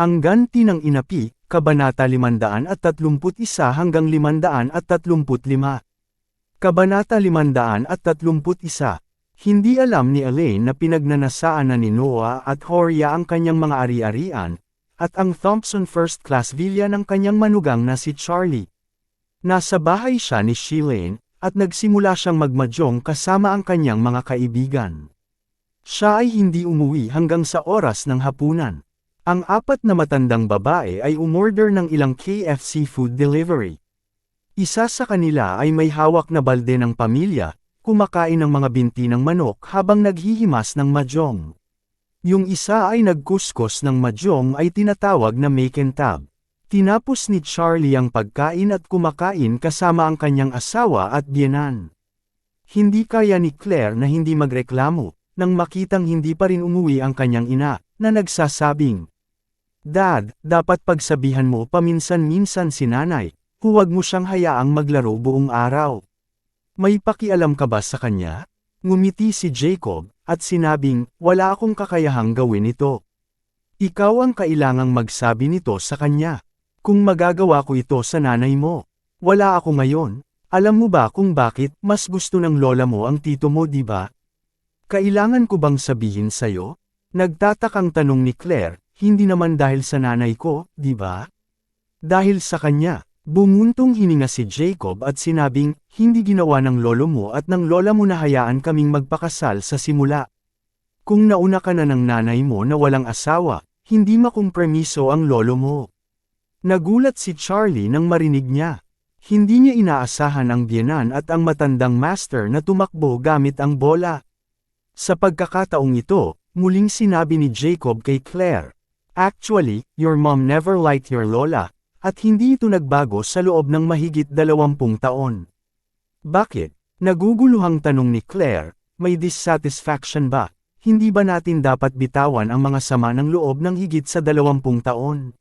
Ang ganti ng inapi, Kabanata 531 hanggang 535. Kabanata 531 Hindi alam ni Elaine na pinagnanasaan na ni Noah at Horia ang kanyang mga ari-arian, at ang Thompson First Class Villa ng kanyang manugang na si Charlie. Nasa bahay siya ni Shilane, at nagsimula siyang magmadyong kasama ang kanyang mga kaibigan. Siya ay hindi umuwi hanggang sa oras ng hapunan. Ang apat na matandang babae ay umorder ng ilang KFC food delivery. Isa sa kanila ay may hawak na balde ng pamilya, kumakain ng mga binti ng manok habang naghihimas ng madyong. Yung isa ay nagkuskos ng madyong ay tinatawag na make and tab. Tinapos ni Charlie ang pagkain at kumakain kasama ang kanyang asawa at biyenan. Hindi kaya ni Claire na hindi magreklamo, nang makitang hindi pa rin umuwi ang kanyang ina, na nagsasabing, Dad, dapat pagsabihan mo paminsan-minsan si nanay, huwag mo siyang hayaang maglaro buong araw. May pakialam ka ba sa kanya? Ngumiti si Jacob, at sinabing, wala akong kakayahang gawin ito. Ikaw ang kailangang magsabi nito sa kanya. Kung magagawa ko ito sa nanay mo. Wala ako ngayon. Alam mo ba kung bakit mas gusto ng lola mo ang tito mo di ba? Kailangan ko bang sabihin sa'yo? Nagtatakang tanong ni Claire, hindi naman dahil sa nanay ko, di ba? Dahil sa kanya, bumuntong hininga si Jacob at sinabing, hindi ginawa ng lolo mo at ng lola mo na hayaan kaming magpakasal sa simula. Kung nauna ka na ng nanay mo na walang asawa, hindi makumpremiso ang lolo mo. Nagulat si Charlie nang marinig niya. Hindi niya inaasahan ang biyenan at ang matandang master na tumakbo gamit ang bola. Sa pagkakataong ito, muling sinabi ni Jacob kay Claire, Actually, your mom never liked your lola, at hindi ito nagbago sa loob ng mahigit dalawampung taon. Bakit? Naguguluhang tanong ni Claire, may dissatisfaction ba? Hindi ba natin dapat bitawan ang mga sama ng loob ng higit sa dalawampung taon?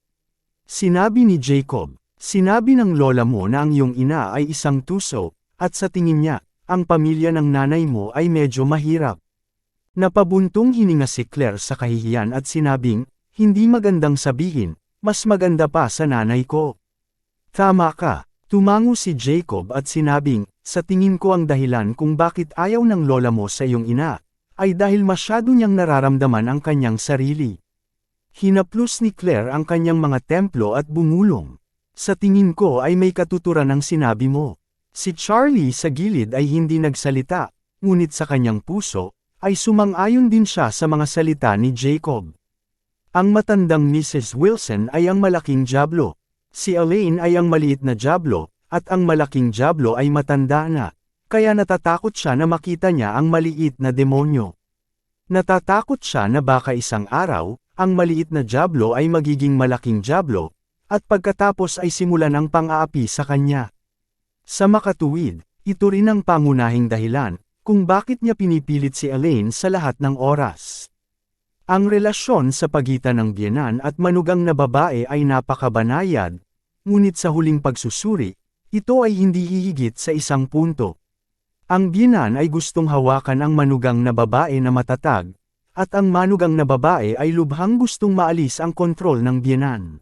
Sinabi ni Jacob, sinabi ng lola mo na ang iyong ina ay isang tuso, at sa tingin niya, ang pamilya ng nanay mo ay medyo mahirap. Napabuntong hininga si Claire sa kahihiyan at sinabing, hindi magandang sabihin, mas maganda pa sa nanay ko. Tama ka, tumango si Jacob at sinabing, sa tingin ko ang dahilan kung bakit ayaw ng lola mo sa iyong ina, ay dahil masyado niyang nararamdaman ang kanyang sarili. Hinaplos ni Claire ang kanyang mga templo at bumulong. Sa tingin ko ay may katuturan ng sinabi mo. Si Charlie sa gilid ay hindi nagsalita, ngunit sa kanyang puso, ay sumang-ayon din siya sa mga salita ni Jacob. Ang matandang Mrs. Wilson ay ang malaking jablo. Si Elaine ay ang maliit na jablo, at ang malaking jablo ay matanda na, kaya natatakot siya na makita niya ang maliit na demonyo. Natatakot siya na baka isang araw, ang maliit na jablo ay magiging malaking jablo, at pagkatapos ay simulan ang pang-aapi sa kanya. Sa makatuwid, ito rin ang pangunahing dahilan, kung bakit niya pinipilit si Elaine sa lahat ng oras. Ang relasyon sa pagitan ng biyenan at manugang na babae ay napakabanayad, ngunit sa huling pagsusuri, ito ay hindi hihigit sa isang punto. Ang biyenan ay gustong hawakan ang manugang na babae na matatag, at ang manugang na babae ay lubhang gustong maalis ang kontrol ng biyenan.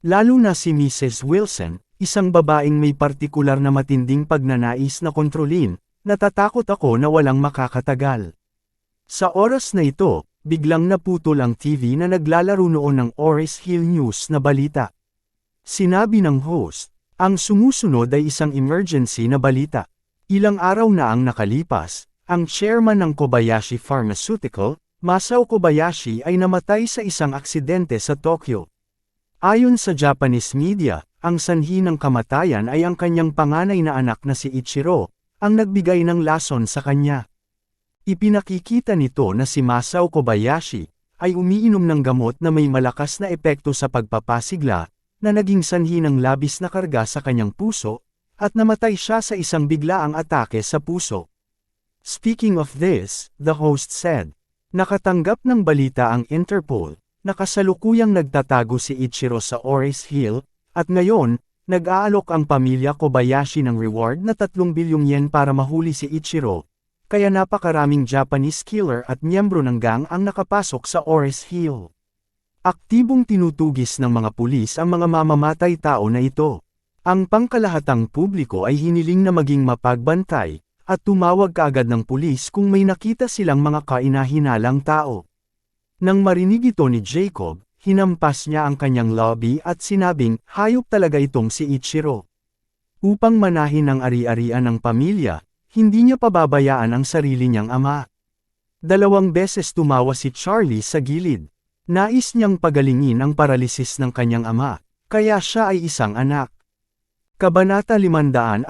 Lalo na si Mrs. Wilson, isang babaeng may partikular na matinding pagnanais na kontrolin, natatakot ako na walang makakatagal. Sa oras na ito, biglang naputol ang TV na naglalaro noon ng Oris Hill News na balita. Sinabi ng host, ang sumusunod ay isang emergency na balita. Ilang araw na ang nakalipas, ang chairman ng Kobayashi Pharmaceutical, Masao Kobayashi ay namatay sa isang aksidente sa Tokyo. Ayon sa Japanese media, ang sanhi ng kamatayan ay ang kanyang panganay na anak na si Ichiro, ang nagbigay ng lason sa kanya. Ipinakikita nito na si Masao Kobayashi, ay umiinom ng gamot na may malakas na epekto sa pagpapasigla, na naging sanhi ng labis na karga sa kanyang puso, at namatay siya sa isang biglaang atake sa puso. Speaking of this, the host said, Nakatanggap ng balita ang Interpol, na kasalukuyang nagtatago si Ichiro sa Ores Hill, at ngayon, nag-aalok ang pamilya Kobayashi ng reward na 3 bilyong yen para mahuli si Ichiro, kaya napakaraming Japanese killer at miyembro ng gang ang nakapasok sa Ores Hill. Aktibong tinutugis ng mga pulis ang mga mamamatay tao na ito. Ang pangkalahatang publiko ay hiniling na maging mapagbantay, at tumawag kaagad ng pulis kung may nakita silang mga kainahinalang tao. Nang marinig ito ni Jacob, hinampas niya ang kanyang lobby at sinabing, hayop talaga itong si Ichiro. Upang manahin ang ari-arian ng pamilya, hindi niya pababayaan ang sarili niyang ama. Dalawang beses tumawa si Charlie sa gilid. Nais niyang pagalingin ang paralisis ng kanyang ama, kaya siya ay isang anak. Kabanata 532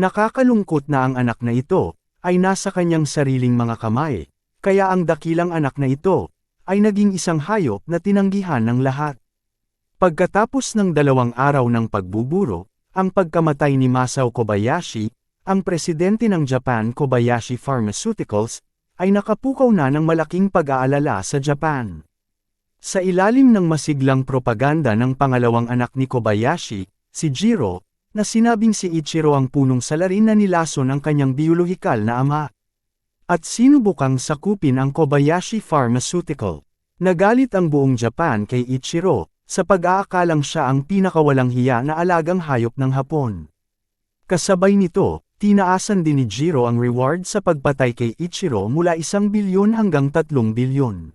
Nakakalungkot na ang anak na ito, ay nasa kanyang sariling mga kamay, kaya ang dakilang anak na ito, ay naging isang hayop na tinanggihan ng lahat. Pagkatapos ng dalawang araw ng pagbuburo, ang pagkamatay ni Masao Kobayashi, ang presidente ng Japan Kobayashi Pharmaceuticals, ay nakapukaw na ng malaking pag-aalala sa Japan. Sa ilalim ng masiglang propaganda ng pangalawang anak ni Kobayashi, si Jiro, na sinabing si Ichiro ang punong salarin na nilaso ng kanyang biolohikal na ama. At sinubukang sakupin ang Kobayashi Pharmaceutical. Nagalit ang buong Japan kay Ichiro, sa pag-aakalang siya ang pinakawalang hiya na alagang hayop ng Hapon. Kasabay nito, tinaasan din ni Jiro ang reward sa pagpatay kay Ichiro mula isang bilyon hanggang tatlong bilyon.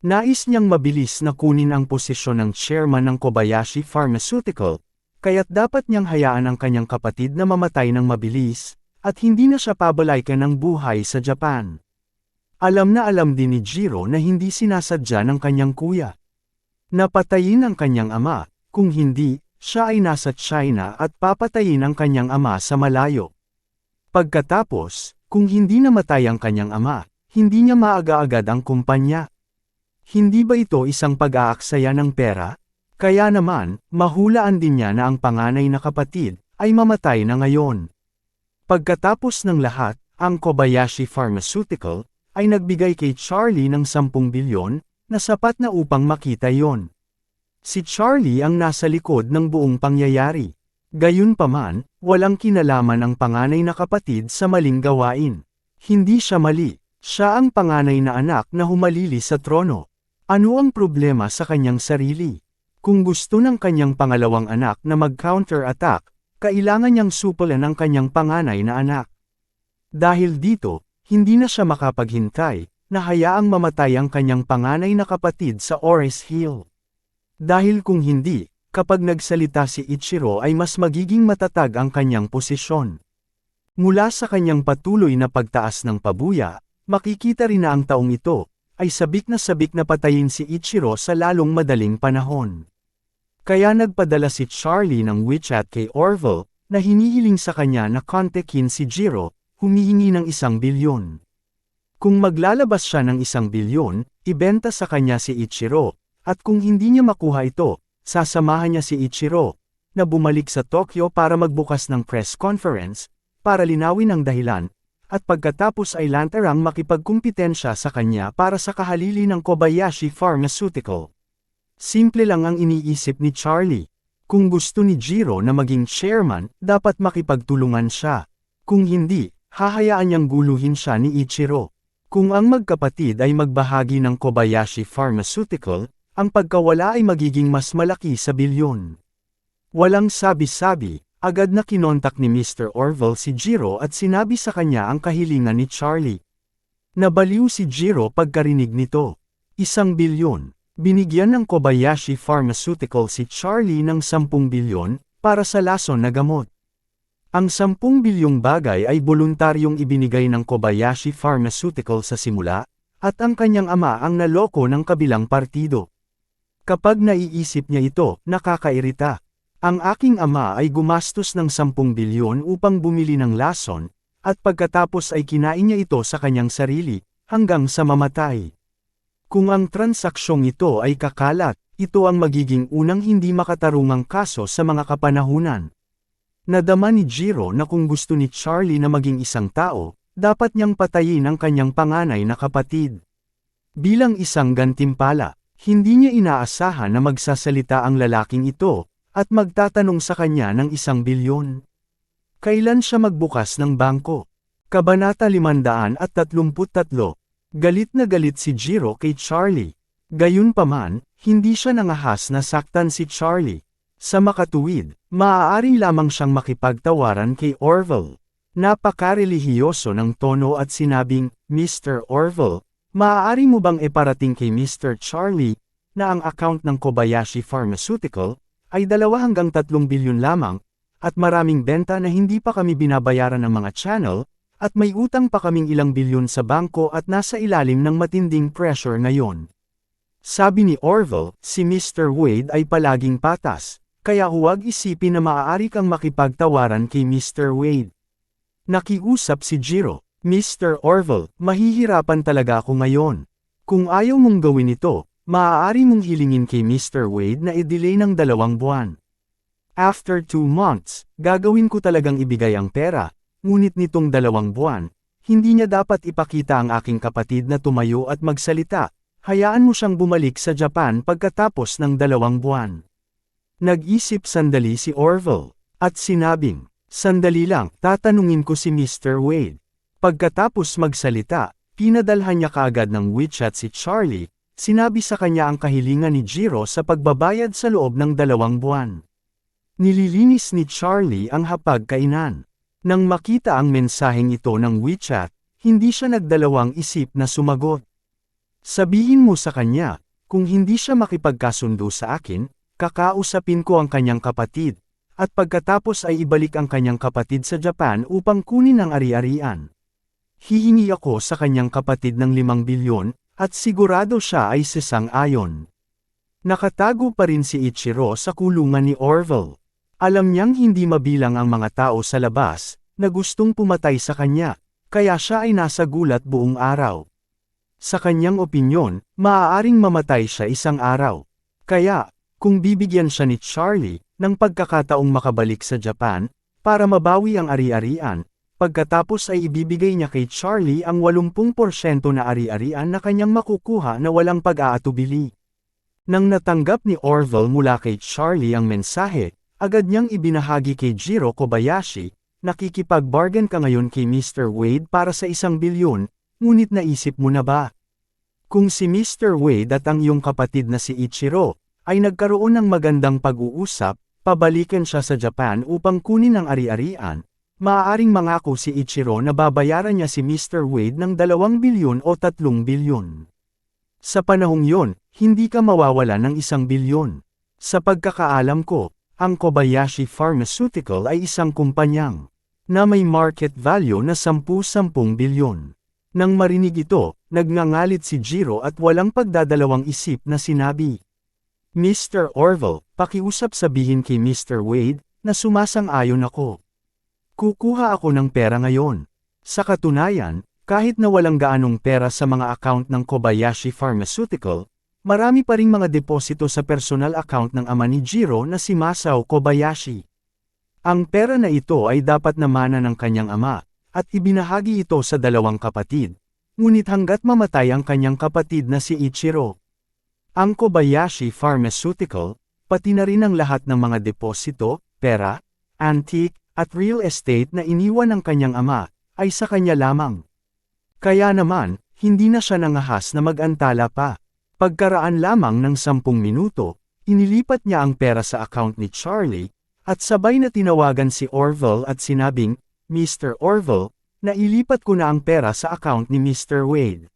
Nais niyang mabilis na kunin ang posisyon ng chairman ng Kobayashi Pharmaceutical, Kaya't dapat niyang hayaan ang kanyang kapatid na mamatay ng mabilis, at hindi na siya pabalaykan ng buhay sa Japan. Alam na alam din ni Jiro na hindi sinasadya ng kanyang kuya. Napatayin ang kanyang ama, kung hindi, siya ay nasa China at papatayin ang kanyang ama sa malayo. Pagkatapos, kung hindi namatay ang kanyang ama, hindi niya maaga-agad ang kumpanya. Hindi ba ito isang pag-aaksaya ng pera? Kaya naman, mahulaan din niya na ang panganay na kapatid, ay mamatay na ngayon. Pagkatapos ng lahat, ang Kobayashi Pharmaceutical, ay nagbigay kay Charlie ng 10 bilyon, na sapat na upang makita yon. Si Charlie ang nasa likod ng buong pangyayari. Gayunpaman, walang kinalaman ang panganay na kapatid sa maling gawain. Hindi siya mali, siya ang panganay na anak na humalili sa trono. Ano ang problema sa kanyang sarili? Kung gusto ng kanyang pangalawang anak na mag-counter-attack, kailangan niyang supulan ang kanyang panganay na anak. Dahil dito, hindi na siya makapaghintay, na hayaang mamatay ang kanyang panganay na kapatid sa Ores Hill. Dahil kung hindi, kapag nagsalita si Ichiro ay mas magiging matatag ang kanyang posisyon. Mula sa kanyang patuloy na pagtaas ng pabuya, makikita rin na ang taong ito, ay sabik na sabik na patayin si Ichiro sa lalong madaling panahon. Kaya nagpadala si Charlie ng WeChat kay Orville, na hinihiling sa kanya na kontekin si Jiro, humihingi ng isang bilyon. Kung maglalabas siya ng isang bilyon, ibenta sa kanya si Ichiro, at kung hindi niya makuha ito, sasamahan niya si Ichiro, na bumalik sa Tokyo para magbukas ng press conference, para linawin ang dahilan, at pagkatapos ay lantarang makipagkumpitensya sa kanya para sa kahalili ng Kobayashi Pharmaceutical. Simple lang ang iniisip ni Charlie. Kung gusto ni Jiro na maging chairman, dapat makipagtulungan siya. Kung hindi, hahayaan niyang guluhin siya ni Ichiro. Kung ang magkapatid ay magbahagi ng Kobayashi Pharmaceutical, ang pagkawala ay magiging mas malaki sa bilyon. Walang sabi-sabi, agad na kinontak ni Mr. Orville si Jiro at sinabi sa kanya ang kahilingan ni Charlie. Nabaliw si Jiro pagkarinig nito. Isang bilyon. Binigyan ng Kobayashi Pharmaceutical si Charlie ng 10 bilyon para sa lason na gamot. Ang 10 bilyong bagay ay voluntaryong ibinigay ng Kobayashi Pharmaceutical sa simula, at ang kanyang ama ang naloko ng kabilang partido. Kapag naiisip niya ito, nakakairita. Ang aking ama ay gumastos ng 10 bilyon upang bumili ng lason, at pagkatapos ay kinain niya ito sa kanyang sarili, hanggang sa mamatay. Kung ang transaksyong ito ay kakalat, ito ang magiging unang hindi makatarungang kaso sa mga kapanahunan. Nadama ni Jiro na kung gusto ni Charlie na maging isang tao, dapat niyang patayin ang kanyang panganay na kapatid. Bilang isang gantimpala, hindi niya inaasahan na magsasalita ang lalaking ito, at magtatanong sa kanya ng isang bilyon. Kailan siya magbukas ng bangko? Kabanata 533 Galit na galit si Jiro kay Charlie. Gayunpaman, hindi siya nangahas na saktan si Charlie. Sa makatuwid, maaari lamang siyang makipagtawaran kay Orville. Napakarelihiyoso ng tono at sinabing, Mr. Orville, maaari mo bang iparating kay Mr. Charlie, na ang account ng Kobayashi Pharmaceutical, ay dalawa hanggang tatlong bilyon lamang, at maraming benta na hindi pa kami binabayaran ng mga channel, at may utang pa kaming ilang bilyon sa bangko at nasa ilalim ng matinding pressure ngayon. Sabi ni Orville, si Mr. Wade ay palaging patas, kaya huwag isipin na maaari kang makipagtawaran kay Mr. Wade. Nakiusap si Jiro, Mr. Orville, mahihirapan talaga ako ngayon. Kung ayaw mong gawin ito, maaari mong hilingin kay Mr. Wade na i-delay ng dalawang buwan. After two months, gagawin ko talagang ibigay ang pera, ngunit nitong dalawang buwan, hindi niya dapat ipakita ang aking kapatid na tumayo at magsalita, hayaan mo siyang bumalik sa Japan pagkatapos ng dalawang buwan. Nag-isip sandali si Orville, at sinabing, Sandali lang, tatanungin ko si Mr. Wade. Pagkatapos magsalita, pinadalhan niya kaagad ng WeChat si Charlie, sinabi sa kanya ang kahilingan ni Jiro sa pagbabayad sa loob ng dalawang buwan. Nililinis ni Charlie ang hapagkainan. Nang makita ang mensaheng ito ng WeChat, hindi siya nagdalawang isip na sumagot. Sabihin mo sa kanya, kung hindi siya makipagkasundo sa akin, kakausapin ko ang kanyang kapatid, at pagkatapos ay ibalik ang kanyang kapatid sa Japan upang kunin ang ari-arian. Hihingi ako sa kanyang kapatid ng 5 bilyon, at sigurado siya ay sisang-ayon. Nakatago pa rin si Ichiro sa kulungan ni Orville. Alam niyang hindi mabilang ang mga tao sa labas, na gustong pumatay sa kanya, kaya siya ay nasa gulat buong araw. Sa kanyang opinyon, maaaring mamatay siya isang araw. Kaya, kung bibigyan siya ni Charlie, ng pagkakataong makabalik sa Japan, para mabawi ang ari-arian, pagkatapos ay ibibigay niya kay Charlie ang 80% na ari-arian na kanyang makukuha na walang pag-aatubili. Nang natanggap ni Orville mula kay Charlie ang mensahe, agad niyang ibinahagi kay Jiro Kobayashi, nakikipag-bargain ka ngayon kay Mr. Wade para sa isang bilyon, ngunit naisip mo na ba? Kung si Mr. Wade at ang iyong kapatid na si Ichiro, ay nagkaroon ng magandang pag-uusap, pabalikan siya sa Japan upang kunin ang ari-arian, maaaring mangako si Ichiro na babayaran niya si Mr. Wade ng 2 bilyon o 3 bilyon. Sa panahong yon, hindi ka mawawala ng isang bilyon. Sa pagkakaalam ko, ang Kobayashi Pharmaceutical ay isang kumpanyang na may market value na 10-10 bilyon. Nang marinig ito, nagngangalit si Jiro at walang pagdadalawang isip na sinabi. Mr. Orville, pakiusap sabihin kay Mr. Wade, na sumasang-ayon ako. Kukuha ako ng pera ngayon. Sa katunayan, kahit na walang gaanong pera sa mga account ng Kobayashi Pharmaceutical, marami pa ring mga deposito sa personal account ng ama ni Jiro na si Masao Kobayashi. Ang pera na ito ay dapat namana ng kanyang ama, at ibinahagi ito sa dalawang kapatid, ngunit hanggat mamatay ang kanyang kapatid na si Ichiro. Ang Kobayashi Pharmaceutical, pati na rin ang lahat ng mga deposito, pera, antique, at real estate na iniwan ng kanyang ama, ay sa kanya lamang. Kaya naman, hindi na siya nangahas na mag-antala pa. Pagkaraan lamang ng sampung minuto, inilipat niya ang pera sa account ni Charlie, at sabay na tinawagan si Orville at sinabing, Mr. Orville, nailipat ko na ang pera sa account ni Mr. Wade.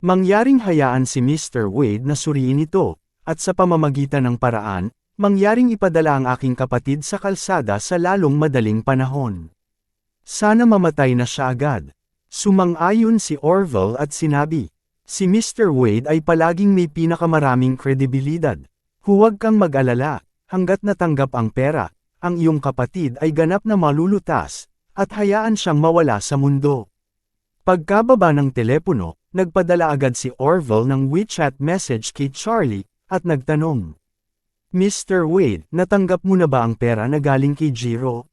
Mangyaring hayaan si Mr. Wade na suriin ito, at sa pamamagitan ng paraan, mangyaring ipadala ang aking kapatid sa kalsada sa lalong madaling panahon. Sana mamatay na siya agad. Sumang-ayon si Orville at sinabi, si Mr. Wade ay palaging may pinakamaraming kredibilidad. Huwag kang mag-alala, hanggat natanggap ang pera, ang iyong kapatid ay ganap na malulutas, at hayaan siyang mawala sa mundo. Pagkababa ng telepono, nagpadala agad si Orville ng WeChat message kay Charlie, at nagtanong. Mr. Wade, natanggap mo na ba ang pera na galing kay Jiro?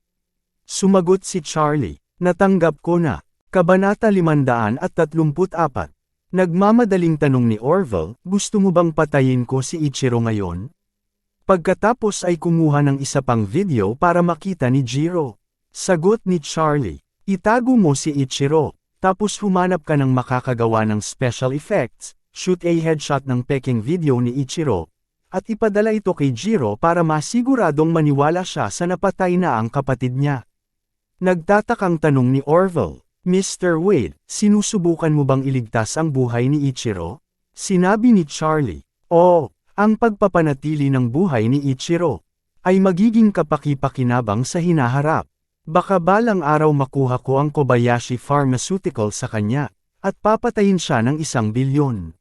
Sumagot si Charlie, natanggap ko na. Kabanata 534. Nagmamadaling tanong ni Orville, gusto mo bang patayin ko si Ichiro ngayon? Pagkatapos ay kumuha ng isa pang video para makita ni Jiro. Sagot ni Charlie, itago mo si Ichiro, tapos humanap ka ng makakagawa ng special effects, shoot a headshot ng peking video ni Ichiro, at ipadala ito kay Jiro para masiguradong maniwala siya sa napatay na ang kapatid niya. Nagtatakang tanong ni Orville, Mr. Wade, sinusubukan mo bang iligtas ang buhay ni Ichiro? Sinabi ni Charlie, Oo, ang pagpapanatili ng buhay ni Ichiro ay magiging kapaki-pakinabang sa hinaharap. Baka balang araw makuha ko ang Kobayashi Pharmaceutical sa kanya, at papatayin siya ng isang bilyon.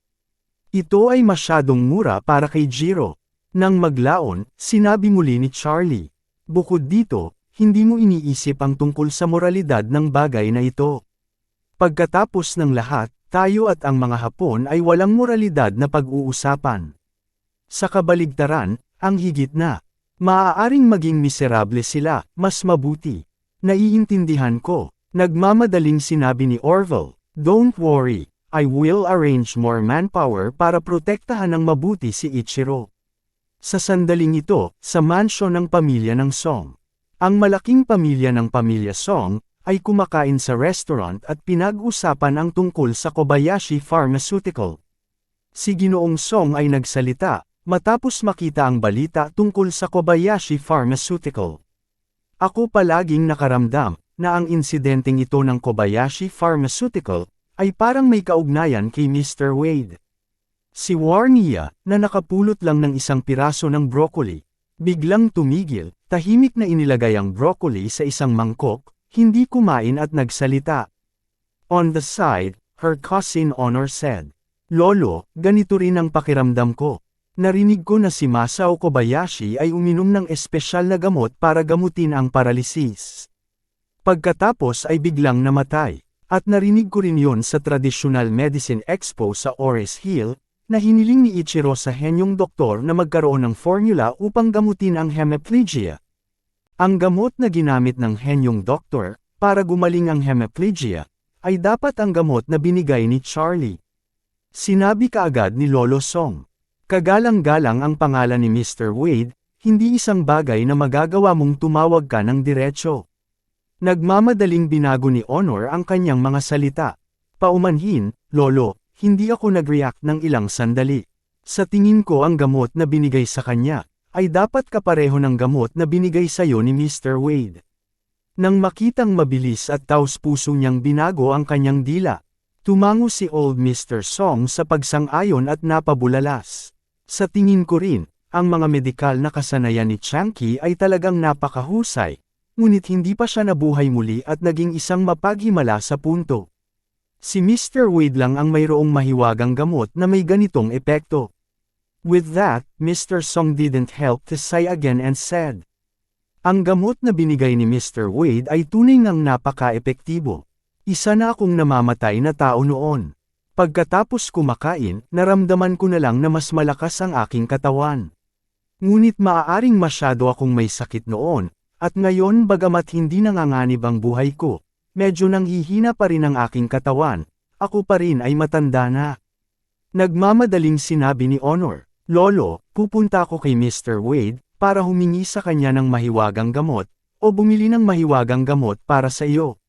Ito ay masyadong mura para kay Jiro. Nang maglaon, sinabi muli ni Charlie. Bukod dito, hindi mo iniisip ang tungkol sa moralidad ng bagay na ito. Pagkatapos ng lahat, tayo at ang mga Hapon ay walang moralidad na pag-uusapan. Sa kabaligtaran, ang higit na, maaaring maging miserable sila, mas mabuti. Naiintindihan ko, nagmamadaling sinabi ni Orville, Don't worry, I will arrange more manpower para protektahan ng mabuti si Ichiro. Sa sandaling ito, sa mansyon ng pamilya ng Song. Ang malaking pamilya ng pamilya Song, ay kumakain sa restaurant at pinag-usapan ang tungkol sa Kobayashi Pharmaceutical. Si Ginoong Song ay nagsalita, matapos makita ang balita tungkol sa Kobayashi Pharmaceutical. Ako palaging nakaramdam, na ang insidenteng ito ng Kobayashi Pharmaceutical, ay parang may kaugnayan kay Mr. Wade. Si Warnia, na nakapulot lang ng isang piraso ng broccoli, biglang tumigil, tahimik na inilagay ang broccoli sa isang mangkok, hindi kumain at nagsalita. On the side, her cousin Honor said, Lolo, ganito rin ang pakiramdam ko. Narinig ko na si Masao Kobayashi ay uminom ng espesyal na gamot para gamutin ang paralisis. Pagkatapos ay biglang namatay, at narinig ko rin yon sa Traditional Medicine Expo sa Ores Hill, na hiniling ni Ichiro sa henyong doktor na magkaroon ng formula upang gamutin ang hemiplegia. Ang gamot na ginamit ng henyong doktor, para gumaling ang hemiplegia, ay dapat ang gamot na binigay ni Charlie. Sinabi kaagad ni Lolo Song. Kagalang-galang ang pangalan ni Mr. Wade, hindi isang bagay na magagawa mong tumawag ka ng diretsyo. Nagmamadaling binago ni Honor ang kanyang mga salita. Paumanhin, Lolo, hindi ako nag-react ng ilang sandali. Sa tingin ko ang gamot na binigay sa kanya, ay dapat kapareho ng gamot na binigay sa iyo ni Mr. Wade. Nang makitang mabilis at taos puso niyang binago ang kanyang dila, tumango si Old Mr. Song sa pagsang-ayon at napabulalas. Sa tingin ko rin, ang mga medikal na kasanayan ni Changki ay talagang napakahusay, ngunit hindi pa siya nabuhay muli at naging isang mapaghimala sa punto. Si Mr. Wade lang ang mayroong mahiwagang gamot na may ganitong epekto. With that, Mr. Song didn't help to sigh again and said, Ang gamot na binigay ni Mr. Wade ay tunay ngang napaka-epektibo. Isa na akong namamatay na tao noon. Pagkatapos kumakain, naramdaman ko na lang na mas malakas ang aking katawan. Ngunit maaaring masyado akong may sakit noon, at ngayon bagamat hindi nanganganib ang buhay ko, medyo nanghihina pa rin ang aking katawan, ako pa rin ay matanda na. Nagmamadaling sinabi ni Honor, Lolo, pupunta ako kay Mr. Wade, para humingi sa kanya ng mahiwagang gamot, o bumili ng mahiwagang gamot para sa iyo.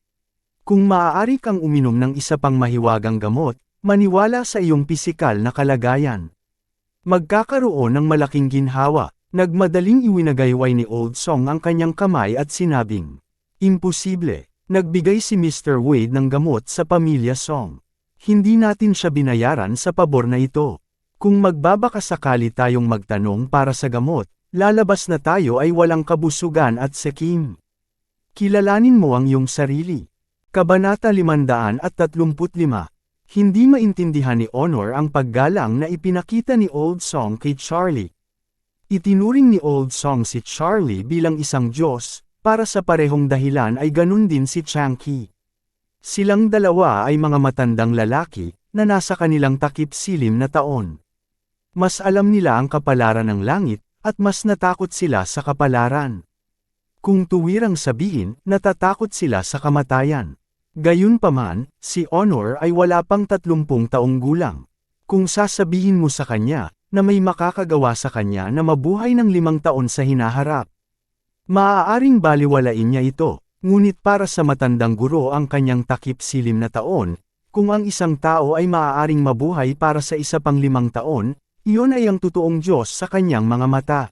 Kung maaari kang uminom ng isa pang mahiwagang gamot, Maniwala sa iyong pisikal na kalagayan. Magkakaroon ng malaking ginhawa, nagmadaling iwinagayway ni Old Song ang kanyang kamay at sinabing, Imposible, nagbigay si Mr. Wade ng gamot sa pamilya Song. Hindi natin siya binayaran sa pabor na ito. Kung magbabaka sakali tayong magtanong para sa gamot, lalabas na tayo ay walang kabusugan at sekim. Kilalanin mo ang iyong sarili. Kabanata 535 hindi maintindihan ni Honor ang paggalang na ipinakita ni Old Song kay Charlie. Itinuring ni Old Song si Charlie bilang isang Diyos, para sa parehong dahilan ay ganun din si Changki. Silang dalawa ay mga matandang lalaki, na nasa kanilang takip silim na taon. Mas alam nila ang kapalaran ng langit, at mas natakot sila sa kapalaran. Kung tuwirang sabihin, natatakot sila sa kamatayan. Gayunpaman, si Honor ay wala pang tatlumpung taong gulang. Kung sasabihin mo sa kanya, na may makakagawa sa kanya na mabuhay ng limang taon sa hinaharap. Maaaring baliwalain niya ito, ngunit para sa matandang guro ang kanyang takip silim na taon, kung ang isang tao ay maaaring mabuhay para sa isa pang limang taon, iyon ay ang totoong Diyos sa kanyang mga mata.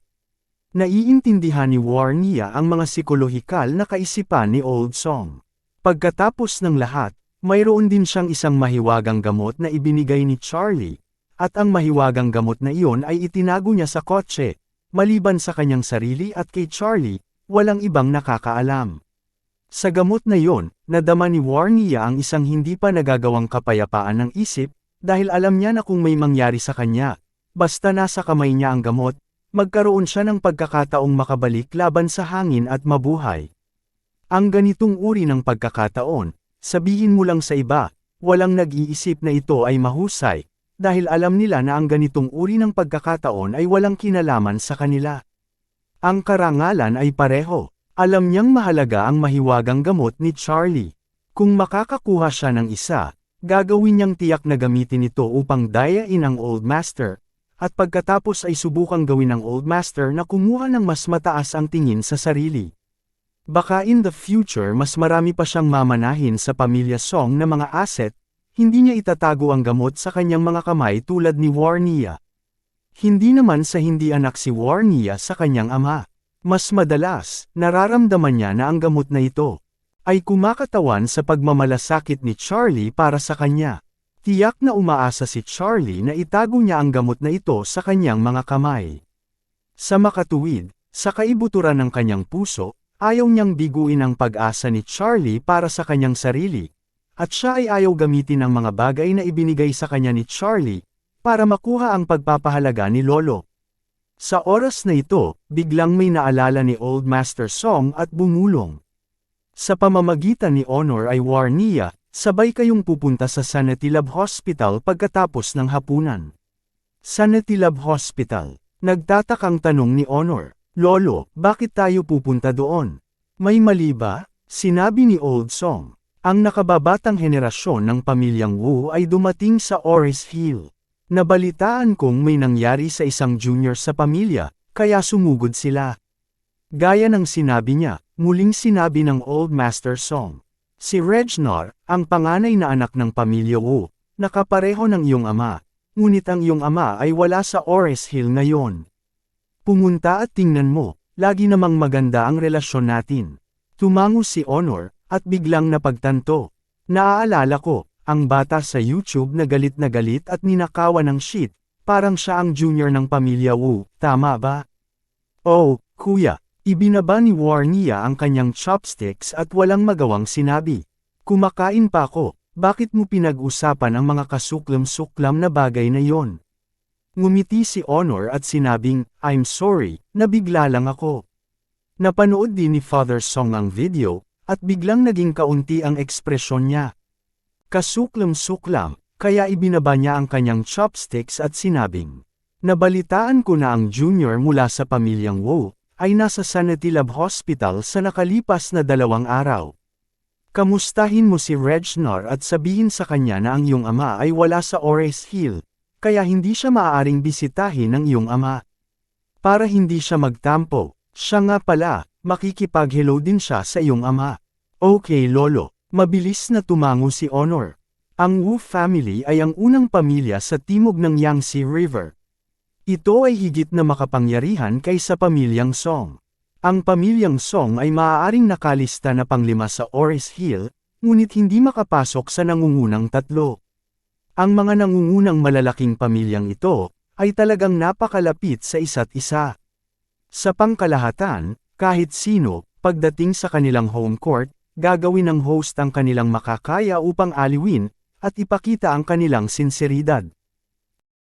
Naiintindihan ni Warnia ang mga psikolohikal na kaisipan ni Old Song. Pagkatapos ng lahat, mayroon din siyang isang mahiwagang gamot na ibinigay ni Charlie, at ang mahiwagang gamot na iyon ay itinago niya sa kotse, maliban sa kanyang sarili at kay Charlie, walang ibang nakakaalam. Sa gamot na iyon, nadama ni Warnia ang isang hindi pa nagagawang kapayapaan ng isip, dahil alam niya na kung may mangyari sa kanya, basta nasa kamay niya ang gamot, magkaroon siya ng pagkakataong makabalik laban sa hangin at mabuhay. Ang ganitong uri ng pagkakataon, sabihin mo lang sa iba, walang nag-iisip na ito ay mahusay, dahil alam nila na ang ganitong uri ng pagkakataon ay walang kinalaman sa kanila. Ang karangalan ay pareho, alam niyang mahalaga ang mahiwagang gamot ni Charlie. Kung makakakuha siya ng isa, gagawin niyang tiyak na gamitin ito upang dayain ang Old Master, at pagkatapos ay subukang gawin ng Old Master na kumuha ng mas mataas ang tingin sa sarili. Baka in the future mas marami pa siyang mamanahin sa pamilya Song na mga asset, hindi niya itatago ang gamot sa kanyang mga kamay tulad ni Warnia. Hindi naman sa hindi anak si Warnia sa kanyang ama. Mas madalas, nararamdaman niya na ang gamot na ito ay kumakatawan sa pagmamalasakit ni Charlie para sa kanya. Tiyak na umaasa si Charlie na itago niya ang gamot na ito sa kanyang mga kamay. Sa makatuwid, sa kaibuturan ng kanyang puso, Ayaw niyang biguin ang pag-asa ni Charlie para sa kanyang sarili, at siya ay ayaw gamitin ang mga bagay na ibinigay sa kanya ni Charlie, para makuha ang pagpapahalaga ni Lolo. Sa oras na ito, biglang may naalala ni Old Master Song at bumulong. Sa pamamagitan ni Honor ay Warnia, sabay kayong pupunta sa Sanatilab Hospital pagkatapos ng hapunan. Sanatilab Hospital. Nagtatakang tanong ni Honor. Lolo, bakit tayo pupunta doon? May mali ba? Sinabi ni Old Song. Ang nakababatang henerasyon ng pamilyang Wu ay dumating sa Oris Hill. Nabalitaan kong may nangyari sa isang junior sa pamilya, kaya sumugod sila. Gaya ng sinabi niya, muling sinabi ng Old Master Song. Si Regnor, ang panganay na anak ng pamilya Wu, nakapareho ng iyong ama, ngunit ang iyong ama ay wala sa Oris Hill ngayon. Pumunta at tingnan mo, lagi namang maganda ang relasyon natin. Tumango si Honor, at biglang napagtanto. Naaalala ko, ang bata sa YouTube na galit na galit at ninakawan ng shit, parang siya ang junior ng pamilya Wu, tama ba? Oh, kuya, ibinaba ni Warnia ang kanyang chopsticks at walang magawang sinabi. Kumakain pa ako, bakit mo pinag-usapan ang mga kasuklam-suklam na bagay na yon? Ngumiti si Honor at sinabing, I'm sorry, nabigla lang ako. Napanood din ni Father Song ang video, at biglang naging kaunti ang ekspresyon niya. Kasuklam-suklam, kaya ibinaba niya ang kanyang chopsticks at sinabing, Nabalitaan ko na ang junior mula sa pamilyang Wu, ay nasa Sanatilab Hospital sa nakalipas na dalawang araw. Kamustahin mo si Regnor at sabihin sa kanya na ang iyong ama ay wala sa Ores Hill, kaya hindi siya maaaring bisitahin ng iyong ama. Para hindi siya magtampo, siya nga pala, makikipag-hello din siya sa iyong ama. Okay lolo, mabilis na tumango si Honor. Ang Wu family ay ang unang pamilya sa timog ng Yangtze River. Ito ay higit na makapangyarihan kaysa pamilyang Song. Ang pamilyang Song ay maaaring nakalista na panglima sa Oris Hill, ngunit hindi makapasok sa nangungunang tatlo. Ang mga nangungunang malalaking pamilyang ito, ay talagang napakalapit sa isa't isa. Sa pangkalahatan, kahit sino, pagdating sa kanilang home court, gagawin ng host ang kanilang makakaya upang aliwin, at ipakita ang kanilang sinseridad.